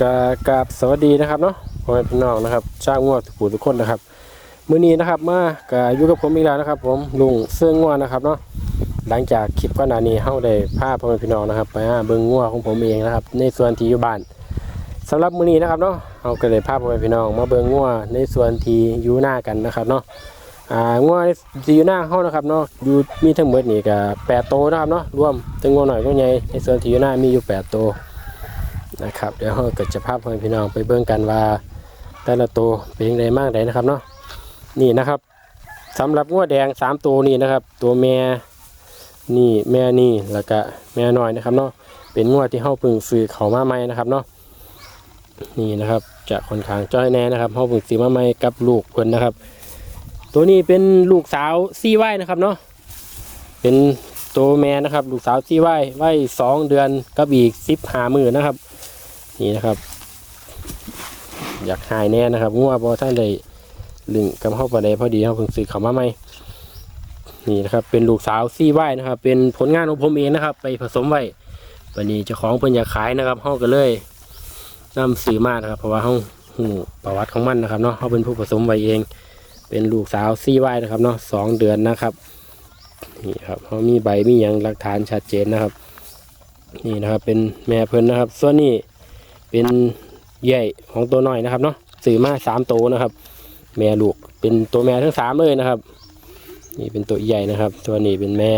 กากาบสวัสดีนะครับเนาะพ่อแม่พี่น้องนะครับช่างงวทุกผู้ทุกคนนะครับมื้อนี้นะครับมากาอยู่กับผมอีกแล้วนะครับ ผมลุงเสื้องวนะครับเนาะหลังจากคลิปก่อนหน้านี้เฮาได้พาพ่อแม่พี่น้องนะครับไปหาเบิ่งงัวของผมเองนะครับ ในส่วนที่อยู่บ้านสำหรับมื้อนี้นะครับเนาะเฮาก็เลยพาพ่อแม่พี่น้องมาเบิ่งงัวในส่วนที่อยู่หน้ากันนะครับเนาะอ่างัวที่อยู่หน้าเฮานะครับเนาะอยู่มีทั้งหมดนี่ก็8โตนะครับเนาะรวมทั้งงัวหน่อยงัวใหญ่ในส่วนที่อยู่หน้ามีอยู่8โตว นะครับ เดี๋ยวเราก็จะพาพ่อแม่พี่น้องไปเบิ่งกันว่า แต่ละตัวเป็นยังไงมากไดนะครับเนาะนี่นะครับสำหรับงัวแดงสามตัวนี่นะครับ ตัวแม่นี่แม่นี่แล้วก็แม่น้อยนะครับเนาะเป็นงัวที่เฮาพิ่งซื้อเขามาใหม่นะครับเนาะนี่นะครับจะค่อนข้างจ้อยแน่นะครับเฮาพิ่งซื้อมาใหม่กับลูกเพิ่นนะครับ ตัวนี้เป็นลูกสาวซี่ไว้นะครับเนาะเป็นตัวแม่นะครับ ลูกสาวซี่ไว้ไว้สองเดือนกับอีกสิบหามือนะครับ นี่นะครับ อยากหายแน่นะครับงัวเพราะท่านได้ลึงกับเข้าไปได้พอดีเขาเพิ่งซื้อเขามาใหม่นี่นะครับเป็นลูกสาวซี่ไว้นะครับ เป็นผลงานของผมเองนะครับ ไปผสมไว้วันนี้เจ้าของเพิ่นอยากขายนะครับเขาก็เลยนำซื้อมานะครับ เพราะว่าเขาหูประวัติของมันนะครับเนาะเขาเป็นผู้ผสมไว้เอง เป็นลูกสาวซี่ไว้นะครับเนาะสองเดือนนะครับนี่ครับเขามีใบมีอย่างหลักฐานชัดเจนนะครับ นี่นะครับเป็นแม่เพิ่นนะครับ ส่วนนี้ เป็นใหญ่ของตัวน้อยนะครับเนาะสื่อมาสามตัวนะครับ แม่ลูกเป็นตัวแม่ทั้งสามเลยนะครับ นี่เป็นตัวใหญ่นะครับ ตัวนี้เป็นแม่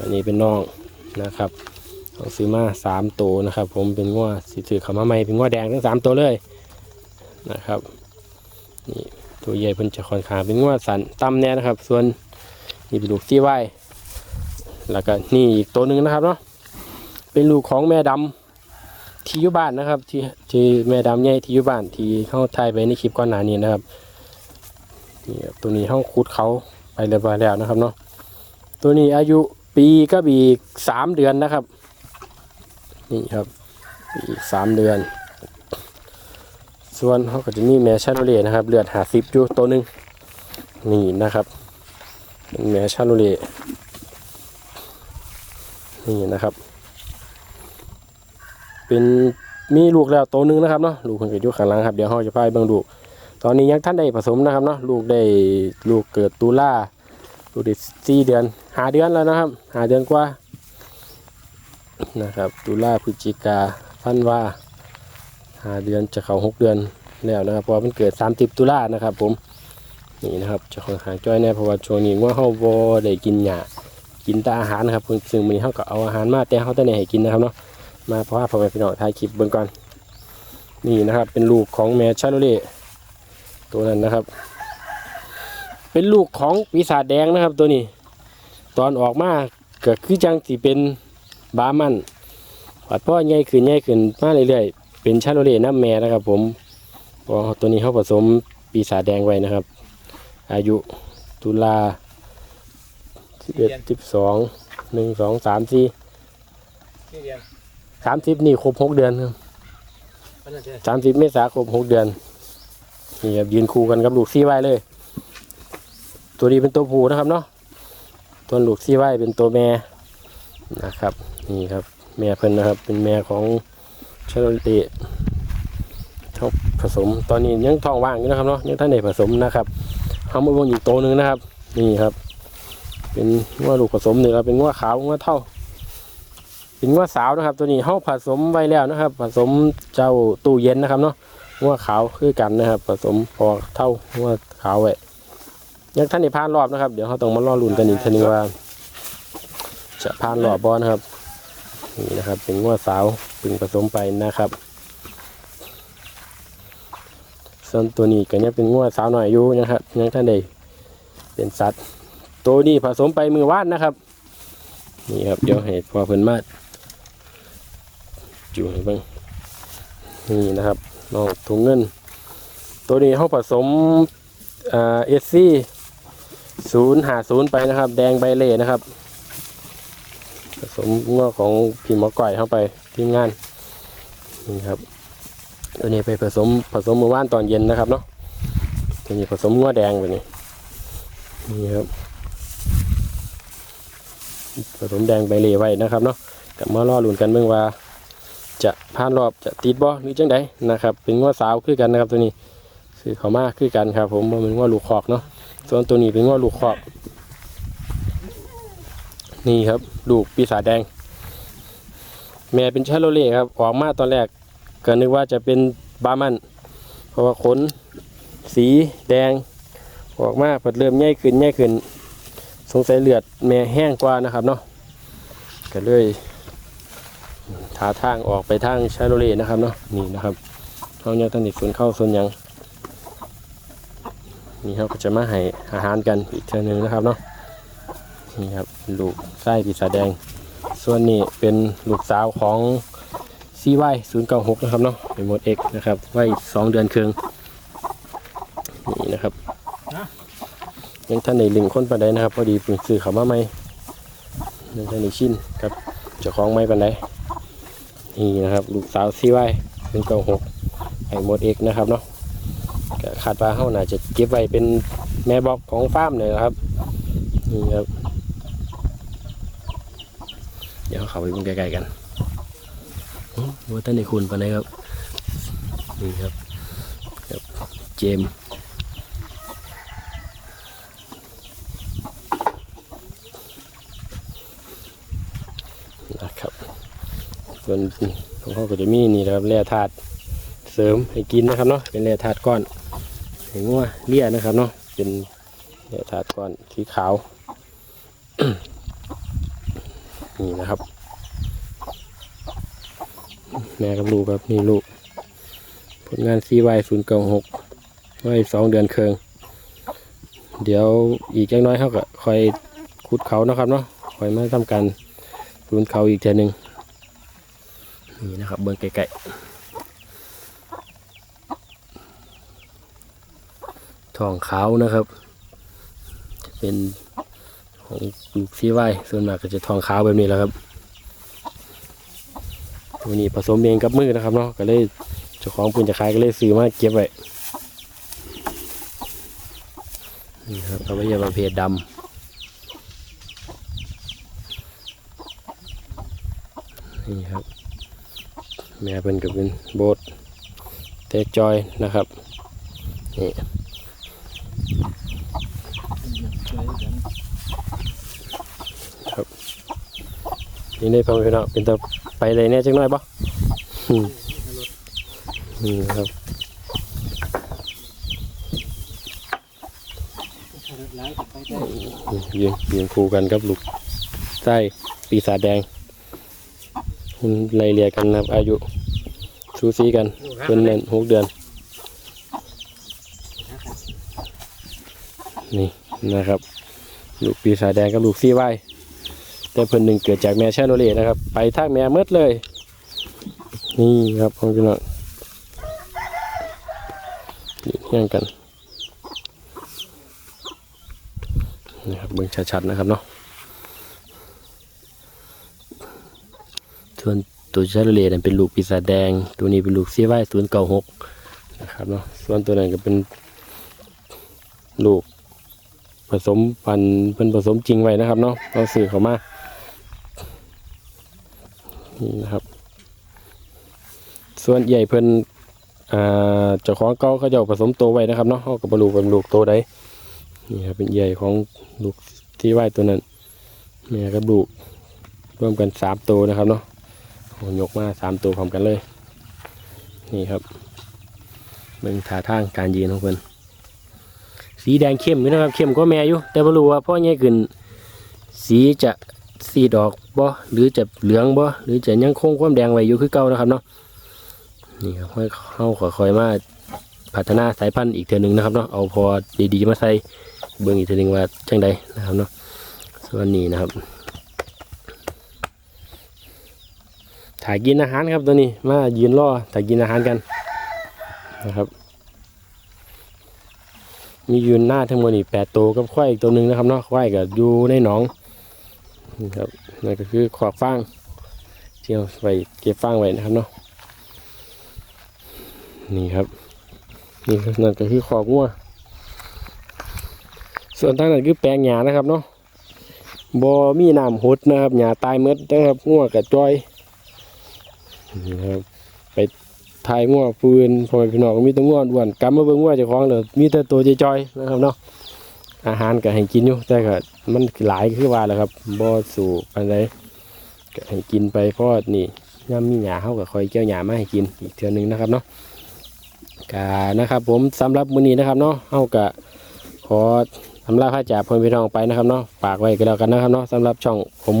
ตัวนี้เป็นน้องนะครับเอาซื้อมาสามตัวนะครับ ผมเป็นง้วสีถือขามาใหม่เป็นง้วแดงทั้งสามตัวเลยนะครับนี่ตัวใหญ่เพิ่นจะค่อนข้างเป็นง้วสันต่ำแน่นะครับ ส่วนนี่เป็นลูกที่ไว้แล้วก็นี่อีกตัวหนึ่งนะครับเนาะเป็นลูกของแม่ดำ ที่อยู่บ้านนะครับ ที่ที่แม่ดำใหญ่ที่อยู่บ้านที่เขาถ่ายไปในคลิปก่อนหน้านี้นะครับนี่ครับตัวนี้เขาขุดเขาไปเรียบร้อยแล้วนะครับเนาะตัวนี้อายุปีก็อีกสามเดือนนะครับ นี่ครับปีอีกสามเดือน ส่วนเขาก็จะมีแม่ชาโลเล่นะครับ เลือดหาซิบอยู่ตัวหนึ่งนี่นะครับเป็นแม่ชาโลเล่นี่นะครับ เป็นมีลูกแล้วโตหนึงนะครับเนาะลูกคนเกิดอยู่ข้างหลังครับเดี๋ยวเราจะพาไปเบิ่งลูกตอนนี้ยังท่านได้ผสมนะครับเนาะลูกได้ลูกเกิดตุลาลูกได้สี่เดือนหาเดือนแล้วนะครับหาเดือนกว่านะครับตุลาพฤศจิกาพันว่าหาเดือนจะเข้าหกเดือนแล้วนะครับเพราะว่ามันเกิดสามสิบตุลานะครับ ผมนี่นะครับจะค่อนข้างจ้อยแน่เพราะว่าช่วงนี้ว่าเฮาบ่ได้กินหญ้ากินแต่อาหารนะครับซึ่งมื้อนี้เฮาก็เอาอาหารมาแต่เฮาแต่ไหนให้กินนะครับเนาะ มาเพราะว่าพ่อแม่พี่น้องถ่ายคลิปเบิ่งก่อนนี่นะครับ เป็นลูกของแม่ชาโลเล่ตัวนั้นนะครับ เป็นลูกของปีศาจแดงนะครับ ตัวนี้ ตอนออกมาเก็คือจังสิเป็นบามันปัดพ่อใหญ่ขึ้นใหญ่ขึ้นมาเรื่อยๆเป็นชาโลเล่น้ำแม่นะครับ ผมพราะตัวนี้เขาผสมปีศาจแดงไว้นะครับ อายุตุลาสิบเอ็ดสิบสองหนึ่งสองสามสี่เรียน สามสิบนี่ครบหกเดือนครับพันธุ์เดือนสามสิบเมษาครบหกเดือนนี่ครับยืนคู่กันกับลูกซี่ไว้เลย ตัวนี้เป็นตัวผู้นะครับเนาะตัวลูกซี่ไว้เป็นตัวแม่นะครับ นี่ครับ แม่เพิ่นนะครับ เป็นแม่ของชาโลเตเขาผสม ตอนนี้ยังท้องว่างอยู่นะครับเนาะยังท่านได้ผสมนะครับเขามาเบิ่งอีกตัวหนึ่งนะครับ นี่ครับ เป็นง้วลูกผสมนี่ครับเป็นง้วขาวง้วเท่า เป็นง้วสาวนะครับ ตัวนี้เขาผสมไว้แล้วนะครับ ผสมเจ้าตู้เย็นนะครับเนาะง้วขาวคือกันนะครับ ผสมพอเท่าง้วขาวไว้ยังท่านได้ผ่านรอบนะครับ เดี๋ยวเขาต้องมารอลุ้นกันอีกทีนึงว่า จะผ่านรอบบอนะครับนี่นะครับ เป็นง้วสาวพึงผสมไปนะครับส่วนตัวนี้ก็ยังเป็นง้วสาวหน่อยอยู่นะครับยังท่านได้เป็นสัตว์ ตัวนี้ผสมไปมือวาดนะครับ นี่ครับเดี๋ยวให้พอเพิ่นมา จูให้เบิ่งนี่นะครับน้องถุงเงิน ตัวนี้เขาผสมเอสซีศูนย์หาศูนย์ไปนะครับ แดงใบเล่นะครับ ผสมงอกของพี่หมอก่อยเข้าไปทีมงานนี่ครับ ตัวนี้ไปผสมผสมเมื่อวานตอนเย็นนะครับเนาะตัวนี้ผสมงัวแดงไปนี่นี่ครับผสมแดงใบเล่ไว้นะครับเนาะกับมาล่อลุ่นกันเบิ่งว่า จะผ่านรอบจะติดบ่หรือจังใดนะครับ เป็นงวสาวคือกันนะครับตัวนี้คือเขามากคือกันครับ ผมมันเป็นงวลูกคอกเนาะส่วนตัวนี้เป็นงัวลูกคอก นี่ครับ ลูกปีศาจแดง แม่เป็นชาโลเล่ครับออกมาตอนแรกก็นึกว่าจะเป็นบามัน เพราะว่าขนสีแดง ออกมาเปิดเริ่มใหญ่ขึ้นใหญ่ขึ้น สงสัยเลือดแม่แห้งกว่านะครับเนาะก็เลย ทาทางออกไปทางชาโลเลนะครับเนาะนี่นะครับเขาเนี่ยตันติส่วนเข้าส่วนยังนี่ครับก็จะมาให้อาหารกันอีกเทือนึงนะครับเนาะนี่ครับลูกไส้ปีศาจแดง ส่วนนี้เป็นลูกสาวของซีไวศูนย์เก้าหกนะครับเนาะเป็นหมดเอกนะครับไว้สองเดือนครึ่งนี่นะครับยังท่านในลิงค้นปันไดนะครับ พอดีเพิ่งซื้อเขามาใหม่ยังท่านในชินครับเจ้าของไม้ปันได นี่นะครับ ลูกสาวซีไวเป็นเก้าหกไอหมดเอกนะครับเนาะก็คาดว่าเขาน่าจะเก็บไว้เป็นแม่บอกของฟาร์มเลยนะครับนี่ครับ เดี๋ยวเขาไปดูใกล้ๆกันอื้อว่าท่านในคุณปันไดครับนี่ครับครับเจมส์ นะครับ ส่วนของเขาก็จะมีนี่นะครับแร่ธาตุเสริมให้กินนะครับเนาะเป็นแร่ธาตุก้อนให้งัวเลี่ยนะครับเนาะเป็นแร่ธาตุก้อนสีขาวนี่นะครับ แม่กับลูกครับนี่ลูก ผลงาน CY 0 9 6 ไว้สองเดือนเคืองเดี๋ยวอีกจังน้อยเขาก็คอยขุดเขานะครับเนาะคอยมาทำการรุนเขาอีกทีหนึ่ง นี่นะครับ เบิ้งไกลๆทองขาวนะครับจะเป็นของลูกซีไว้ส่วนมากก็จะทองขาวแบบนี้แหล้วครับตัวนี้ผสมเองกับมือนะครับเนาะก็เลยเจ้าของปืนจะขายก็เลยซื้อมาเก็บไว้นี่ครับเอาไว้ยาประเภทดำนี่ครับ แม่เป็นกับเป็นโบสเตจอยนะครับนี่ครับนี่ได้พอไหมพี่น้องเป็นตัวไปเลยเนี่ยจังหน้อยปะอืมนี่ครับยืนยืนคู่กันกับลูกไส้ปีศาจแดง มันไล่เรียกันนะครับอายุสูสีกันเป็นเดือนหกเดือน นี่นะครับ ลูกปีศาจแดงกับลูกซีไว้แต่เพิ่นหนึ่งเกิดจากแม่ชาโนเลนะครับ ไปทางแม่เมดเลย นี่ครับของพี่น้องนี่เฮี้ยงกันนี่ครับเบิ่งชัดๆนะครับเนาะ ส่วนตัวชาโลเลนเป็นลูกปีศาจแดง ตัวนี้เป็นลูกเสียไว้ศูนย์เก้าหกนะครับเนาะส่วนตัวนั้นก็เป็นลูกผสมพันธุ์เป็นผสมจริงไว้นะครับเนาะเราสื่อเขามานี่นะครับ ส่วนใหญ่เพิ่นอ่าเจ้าของเก่าเขาจะผสมโตไว้นะครับเนาะเขากับบลูกเป็นลูกโตได้นี่ครับเป็นใหญ่ของลูกที่ไว้ตัวนั้นแม่กับลูกรวมกันสามตัวนะครับเนาะ โอ้ยกมาสามตัวพร้อมกันเลย นี่ครับเบิ่งท่าทางการยืนของเพิ่นสีแดงเข้มอยู่นะครับเข้มก็แม่อยู่แต่บ่รู้ว่าพ่อใหญ่ขึ้นสีจะสีดอกบ่หรือจะเหลืองบ่หรือจะยังคงความแดงไว้อยู่คือเก่านะครับเนาะนี่ครับเข้าค่อยๆมาพัฒนาสายพันธุ์อีกเทือนึงนะครับเนาะเอาพอดีๆมาใส่เบิ่งอีกเทือนึงว่าจังใดนะครับเนาะส่วนนี้นะครับ ถ่ายกินอาหารครับตัวนี้มายืนรอถ่ายกินอาหารกันนะครับ มียืนหน้าทั้งหมดนี่แปดตัวกับควายอีกตัวหนึ่งนะครับเนาะควายก็อยู่ในหนองนี่ครับนั่นก็คือขอกฟางที่เอาไปเก็บฟางไว้นะครับเนาะนี่ครับนี่นั่นก็คือขอกงัวส่วนทางนั้นคือแปลงหญ้านะครับเนาะบ่มีน้ำหดนะครับหญ้าตายหมดนะครับงัวกับจอย นะครับไปถ่ายงัวปืนพ่อแม่พี่น้องมีแต่งัวอ้วนกำมาเบิ่งงัวเจ้าของเลยมีแต่ตัวจอยๆนะครับเนาะอาหารก็ให้กินอยู่แต่ก็มันหลายคือว่าแหละครับบ่สู่ปานใดก็ให้กินไปเพราะนี่ยามมีหญ้าเฮาก็คอยเกี่ยวหญ้ามาให้กินอีกเทือนึงนะครับเนาะกานะครับ ผมสำหรับมื้อนี้นะครับเนาะเฮาก็ขอทำลาพระจากพ่อแม่พี่น้องไปนะครับเนาะฝากไว้ก็แล้วกันนะครับเนาะสำหรับช่องผม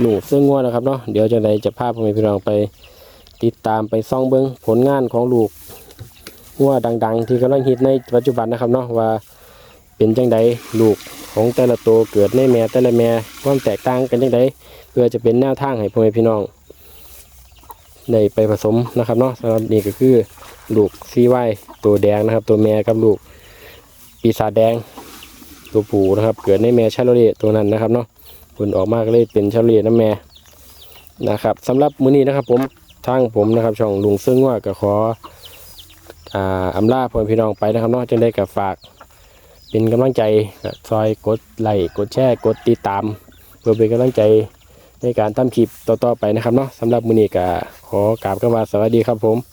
หนูซึ่งงัวนะครับเนาะเดี๋ยวจะได้จะพาพ่อแม่พี่น้องไป ติดตามไปซ่องเบิ้งผลงานของลูกงัวดัง ๆ ที่กำลังฮิตในปัจจุบันนะครับเนาะว่าเป็นจังใดลูกของแต่ละตัวเกิดในแม่แต่ละแม่ความแตกต่างกันจังใดเพื่อจะเป็นแนวทางให้พ่อแม่พี่น้องได้ไปผสมนะครับเนาะสำหรับนี่ก็คือลูกซีไวตัวแดงนะครับ ตัวแม่กับลูกปีศาจแดง ตัวผู้นะครับ เกิดในแม่ชาโลเลตัวนั้นนะครับเนาะผลออกมาก็เลยเป็นเฉลี่ยน้ำแม่นะครับสำหรับมื้อนี้นะครับผม ทางผมนะครับ ช่องลุงซึ่งว่าก็ขออ่าอำลาพ่อแม่พี่น้องไปนะครับเนาะจึงได้กับฝาก เป็นกำลังใจซอยกดไลค์กดแชร์กดติดตาม เพื่อเป็นกำลังใจในการทำคลิปต่อๆไปนะครับเนาะสำหรับมือนี้ก็ขอกราบกันว่าสวัสดีครับผม